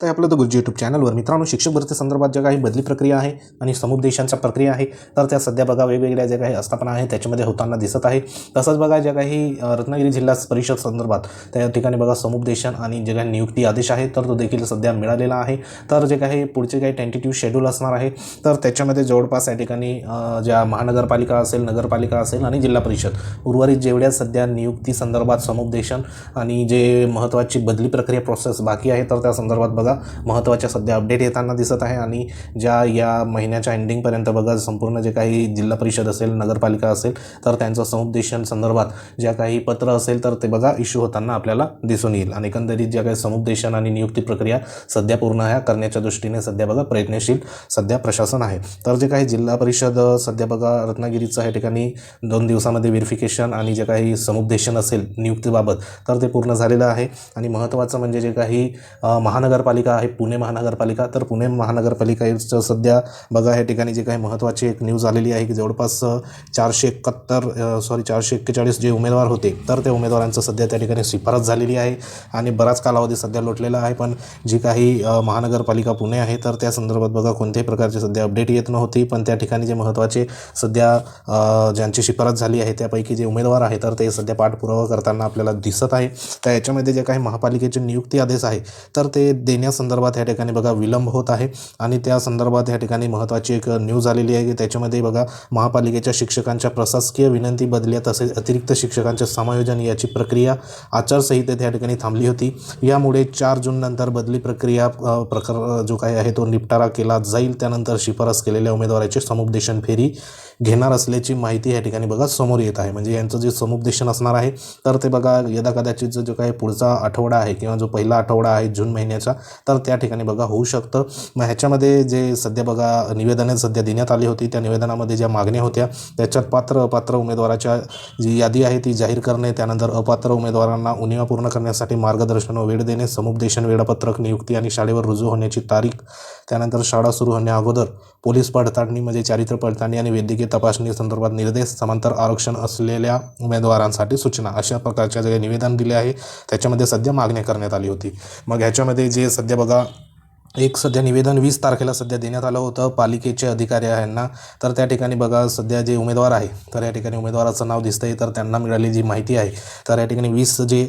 तर आपलं तर गुरुजी यूट्यूब चॅनलवर मित्रांनो शिक्षक भरती संदर्भात ज्या काही बदली प्रक्रिया आहे आणि समुपदेशांच्या प्रक्रिया आहे. तर त्या सध्या बघा वेगवेगळ्या ज्या काही आस्थापना आहे त्याच्यामध्ये होताना दिसत आहे. तसंच बघा ज्या काही रत्नागिरी जिल्हा परिषद संदर्भात. त्या ठिकाणी बघा समुपदेशन आणि जे काही नियुक्ती आदेश आहे. तर तो देखील सध्या मिळालेला आहे. तर जे काही पुढचे काही टेंटेटिव्ह शेड्यूल असणार आहे तर त्याच्यामध्ये जवळपास या ठिकाणी ज्या महानगरपालिका असेल नगरपालिका असेल आणि जिल्हा परिषद. उर्वरित जेवढ्या सध्या नियुक्ती संदर्भात समुपदेशन आणि जे महत्त्वाची बदली प्रक्रिया प्रोसेस बाकी आहे तर त्या संदर्भात बघा महत्त्वाच्या सध्या अपडेट येताना दिसत आहे आणि ज्या या महिन्याच्या एंडिंगपर्यंत बघा संपूर्ण जे काही जिल्हा परिषद असेल नगरपालिका असेल तर त्यांचं समुपदेशन संदर्भात ज्या काही पत्र असेल तर ते बघा इश्यू होताना आपल्याला दिसून येईल. आणि एकंदरीत ज्या काही समुपदेशन आणि नियुक्ती प्रक्रिया सध्या पूर्ण ह्या करण्याच्या दृष्टीने सध्या बघा प्रयत्नशील सध्या प्रशासन आहे. तर जे काही जिल्हा परिषद सध्या बघा रत्नागिरीचं या ठिकाणी दोन दिवसामध्ये व्हेरिफिकेशन आणि जे काही समुपदेशन असेल नियुक्तीबाबत तर ते पूर्ण झालेलं आहे. आणि महत्त्वाचं म्हणजे जे काही महानगरपालिका महानगरपालिका आहे पुणे महानगरपालिका. तर पुणे महानगरपालिकेचं सध्या बघा या ठिकाणी जे काही महत्त्वाची एक न्यूज आलेली आहे की जवळपास चारशे एकाहत्तर सॉरी चारशे एक्केचाळीस जे उमेदवार होते तर त्या उमेदवारांचं सध्या त्या ठिकाणी शिफारस झालेली आहे आणि बराच कालावधी सध्या लोटलेला आहे. पण जी काही महानगरपालिका पुणे आहे तर त्या संदर्भात बघा कोणत्याही प्रकारची सध्या अपडेट येत नव्हती. पण त्या ठिकाणी जे महत्त्वाचे सध्या ज्यांची शिफारस झाली आहे त्यापैकी जे उमेदवार आहे तर ते सध्या पाठपुरावा करताना आपल्याला दिसत आहे. तर याच्यामध्ये जे काही महापालिकेचे नियुक्ती आदेश आहे तर ते येण्यासंदर्भात या ठिकाणी बघा विलंब होत आहे आणि त्या संदर्भात या ठिकाणी महत्त्वाची एक न्यूज आलेली आहे की त्याच्यामध्ये बघा महापालिकेच्या शिक्षकांच्या प्रशासकीय विनंती बदल्या तसेच अतिरिक्त शिक्षकांचे समायोजन याची प्रक्रिया आचारसंहितेत या ठिकाणी थांबली होती. यामुळे चार जून नंतर बदली प्रक्रिया प्रकार जो काही आहे तो निपटारा केला जाईल. त्यानंतर शिफारस केलेल्या उमेदवाराचे समुपदेशन फेरी घेणार असल्याची माहिती या ठिकाणी बघा समोर येत आहे. म्हणजे यांचं जे समुपदेशन असणार आहे तर ते बघा यदा कदाचित जो जो काही पुढचा आठवडा आहे किंवा जो पहिला आठवडा आहे जून महिन्याचा तर त्या ठिकाणी बघा होऊ शकतं. मग ह्याच्यामध्ये जे सध्या बघा निवेदने सध्या देण्यात आली होती त्या निवेदनामध्ये ज्या मागण्या होत्या त्याच्यात पात्र अपात्र उमेदवाराच्या जी यादी आहे ती जाहीर करणे त्यानंतर अपात्र उमेदवारांना उणिवा पूर्ण करण्यासाठी मार्गदर्शन व वेळ देणे समुपदेशन वेळापत्रक नियुक्ती आणि शाळेवर रुजू होण्याची तारीख त्यानंतर शाळा सुरू होण्या अगोदर पोलीस पडताळणी म्हणजे चारित्र्य पडताळणी आणि वैद्यकीय तपासणी संदर्भात निर्देश समांतर आरक्षण असलेल्या उमेदवारांसाठी सूचना अशा प्रकारच्या जे निवेदन दिले आहे त्याच्यामध्ये सध्या मागणी करण्यात आली होती. मग ह्याच्यामध्ये जे सध्या बघा एक सध्या निवेदन वीस तारखेला सध्या देण्यात आलं होतं. पालिकेचे अधिकारी यांना. तर त्या ठिकाणी बघा सध्या जे उमेदवार आहे तर या ठिकाणी उमेदवाराचं नाव दिसतंय. तर त्यांना मिळालेली जी माहिती आहे तर या ठिकाणी वीस जे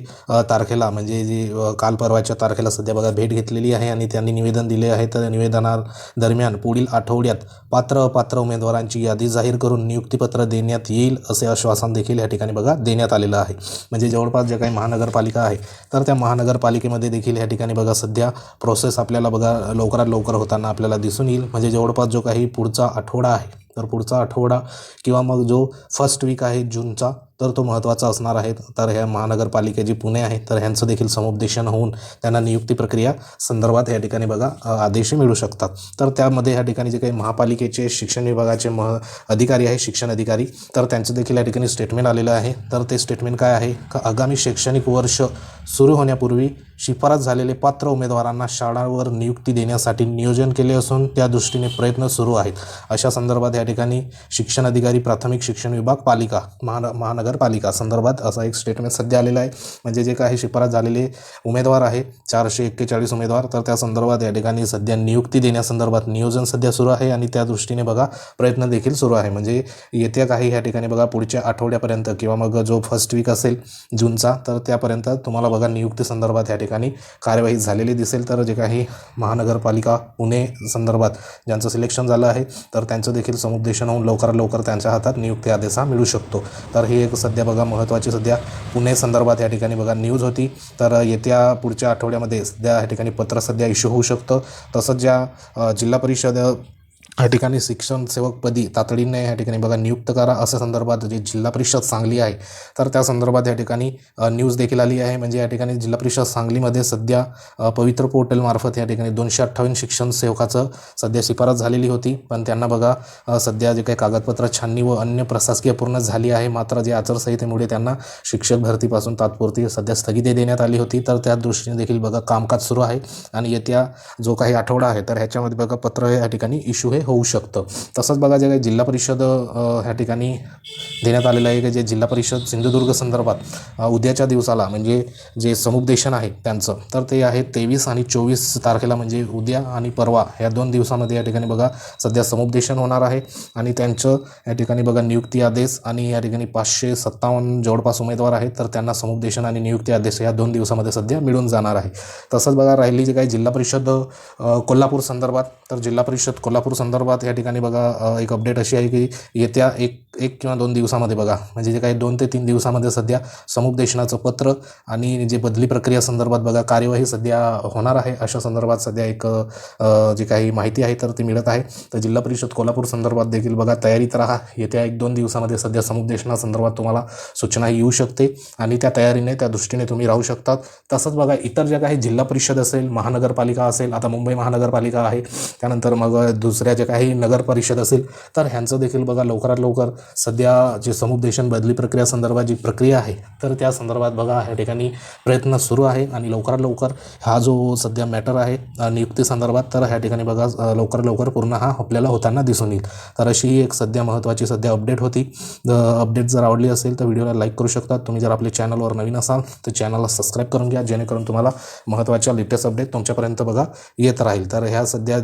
तारखेला म्हणजे जी काल परवाच्या तारखेला सध्या बघा भेट घेतलेली आहे आणि त्यांनी निवेदन दिले आहे. तर निवेदना दरम्यान पुढील आठवड्यात पात्र अपात्र उमेदवारांची यादी जाहीर करून नियुक्तीपत्र देण्यात येईल असे आश्वासन देखील या ठिकाणी बघा देण्यात आलेलं आहे. म्हणजे जवळपास ज्या काही महानगरपालिका आहे तर त्या महानगरपालिकेमध्ये देखील या ठिकाणी बघा सध्या प्रोसेस आपल्याला बघा लवकरात लवकर होताना आपल्याला दिसून येईल. म्हणजे जवळपास जो काही पुढचा आठवडा आहे तर पुढचा आठवडा किंवा मग जो फर्स्ट वीक आहे जूनचा तर तो महत्त्वाचा असणार आहे. तर ह्या महानगरपालिका जी पुणे आहे तर ह्यांचं देखील समुपदेशन होऊन त्यांना नियुक्ती प्रक्रिया संदर्भात या ठिकाणी बघा आदेश मिळू शकतात. तर त्यामध्ये या ठिकाणी जे काही महापालिकेचे शिक्षण विभागाचे मह अधिकारी आहे शिक्षण अधिकारी तर त्यांचं देखील या ठिकाणी स्टेटमेंट आलेलं आहे. तर ते स्टेटमेंट काय आहे? का आगामी शैक्षणिक वर्ष सुरू होण्यापूर्वी शिफारस झालेले पात्र उमेदवारांना शाळांवर नियुक्ती देण्यासाठी नियोजन केले असून त्या दृष्टीने प्रयत्न सुरू आहेत. अशा संदर्भात या ठिकाणी शिक्षण अधिकारी प्राथमिक शिक्षण विभाग पालिका महान महानगरपालिका संदर्भात असा एक स्टेटमेंट सध्या आलेला आहे. म्हणजे जे काही शिफारस झालेले उमेदवार आहे चारशे एक्केचाळीस उमेदवार तर त्या संदर्भात या ठिकाणी सध्या नियुक्ती देण्यासंदर्भात नियोजन सध्या सुरू आहे आणि त्या दृष्टीने बघा प्रयत्न देखील सुरू आहे. म्हणजे येत्या काही ह्या ठिकाणी बघा पुढच्या आठवड्यापर्यंत किंवा मग जो फर्स्ट वीक असेल जूनचा तर त्यापर्यंत तुम्हाला बघा नियुक्ती संदर्भात या ठिकाणी ठिकाणी कार्यवाही झालेली दिसेल. तर जे काही महानगरपालिका पुणे संदर्भात ज्यांचं सिलेक्शन झालं आहे तर त्यांचं देखील समुपदेशन होऊन लवकरात लवकर त्यांच्या हातात नियुक्ती आदेश हा मिळू शकतो. तर ही एक सध्या बघा महत्त्वाची सध्या पुणे संदर्भात या ठिकाणी बघा न्यूज होती. तर येत्या पुढच्या आठवड्यामध्ये सध्या या ठिकाणी पत्र सध्या इश्यू होऊ शकतं. तसंच ज्या जिल्हा परिषद या ठिकाणी शिक्षण सेवकपदी तातडीने या ठिकाणी बघा नियुक्त करा अशा संदर्भात जी जिल्हा परिषद सांगली आहे तर त्या संदर्भात या ठिकाणी न्यूज देखील आली आहे. म्हणजे या ठिकाणी जिल्हा परिषद सांगलीमध्ये सध्या पवित्र पोर्टलमार्फत या ठिकाणी दोनशे अठ्ठावन्न शिक्षण सेवकाचं सध्या शिफारस झालेली होती. पण त्यांना बघा सध्या जे काही कागदपत्र छाननी व अन्य प्रशासकीय पूर्ण झाली आहे. मात्र जे आचारसंहितेमुळे त्यांना शिक्षक भरतीपासून तात्पुरती सध्या स्थगिती देण्यात आली होती. तर त्या दृष्टीने देखील बघा कामकाज सुरू आहे. आणि येत्या जो काही आठवडा आहे तर ह्याच्यामध्ये बघा पत्र या ठिकाणी इश्यू हे होऊ शकतं. तसंच बघा जे काही जिल्हा परिषद ह्या ठिकाणी देण्यात आलेलं आहे की जे जिल्हा परिषद सिंधुदुर्ग संदर्भात उद्याच्या दिवसाला म्हणजे जे समुपदेशन आहे त्यांचं तर ते आहे तेवीस आणि चोवीस तारखेला म्हणजे उद्या आणि परवा या दोन दिवसामध्ये या ठिकाणी बघा सध्या समुपदेशन होणार आहे. आणि त्यांचं या ठिकाणी बघा नियुक्ती आदेश आणि या ठिकाणी पाचशे सत्तावन्न जवळपास उमेदवार आहेत तर त्यांना समुपदेशन आणि नियुक्ती आदेश या दोन दिवसामध्ये सध्या मिळून जाणार आहे. तसंच बघा राहिली जे काही जिल्हा परिषद कोल्हापूर संदर्भात तर जिल्हा परिषद कोल्हापूर संदर्भात संदर्भात या ठिकाणी बघा एक अपडेट अशी आहे की येत्या एक एक किंवा दोन दिवसामध्ये बघा म्हणजे जे काही दोन ते तीन दिवसामध्ये सध्या समुपदेशनाचं पत्र आणि जे बदली प्रक्रिया संदर्भात बघा कार्यवाही सध्या होणार आहे. अशा संदर्भात सध्या एक जी काही माहिती आहे तर ती मिळत आहे. तर जिल्हा परिषद कोल्हापूर संदर्भात देखील बघा तयारीत राहा. येत्या एक दोन दिवसामध्ये सध्या समुपदेशनासंदर्भात तुम्हाला सूचना येऊ शकते आणि त्या तयारीने त्या दृष्टीने तुम्ही राहू शकतात. तसंच बघा इतर ज्या काही जिल्हा परिषद असेल महानगरपालिका असेल आता मुंबई महानगरपालिका आहे त्यानंतर मग दुसऱ्या ज्या काही नगर परिषद असेल तर ह्यांचं देखील बघा लवकरात लवकर सध्या जे समुपदेशन बदली प्रक्रिया संदर्भात जी प्रक्रिया आहे तर त्या संदर्भात बघा ह्या ठिकाणी प्रयत्न सुरू आहे आणि लवकरात लवकर हा जो सध्या मॅटर आहे नियुक्ती संदर्भात तर ह्या ठिकाणी बघा लवकर लवकरात लवकर पूर्ण हा आपल्याला होताना दिसून येईल. तर अशी एक सध्या महत्त्वाची सध्या अपडेट होती. अपडेट जर आवडली असेल तर व्हिडिओला लाईक करू शकता. तुम्ही जर आपल्या चॅनलवर नवीन असाल तर चॅनलला सबस्क्राईब करून घ्या जेणेकरून तुम्हाला महत्त्वाच्या लेटेस्ट अपडेट तुमच्यापर्यंत बघा येत राहील. तर ह्या सध्या